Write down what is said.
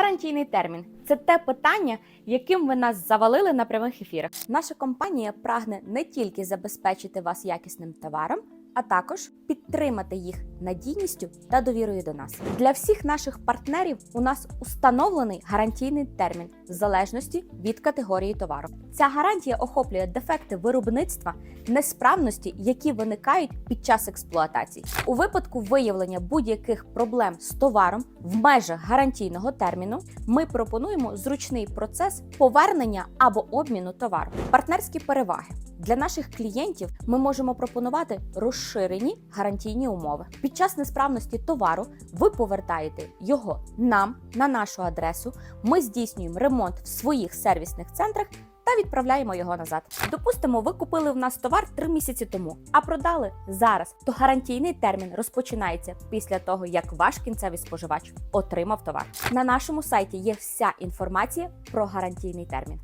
Гарантійний термін це те питання, яким ви нас завалили на прямих ефірах. Наша компанія прагне не тільки забезпечити вас якісним товаром, а також підтримати їх надійністю та довірою до нас. Для всіх наших партнерів у нас установлений гарантійний термін в залежності від категорії товару. Ця гарантія охоплює дефекти виробництва, несправності, які виникають під час експлуатації. У випадку виявлення будь-яких проблем з товаром в межах гарантійного терміну, ми пропонуємо зручний процес повернення або обміну товару. Партнерські переваги. Для наших клієнтів ми можемо пропонувати розширені гарантійні умови. Під час несправності товару ви повертаєте його нам на нашу адресу. Ми здійснюємо ремонт в своїх сервісних центрах та відправляємо його назад. Допустимо, ви купили в нас товар три місяці тому, а продали зараз. То гарантійний термін розпочинається після того, як ваш кінцевий споживач отримав товар. На нашому сайті є вся інформація про гарантійний термін.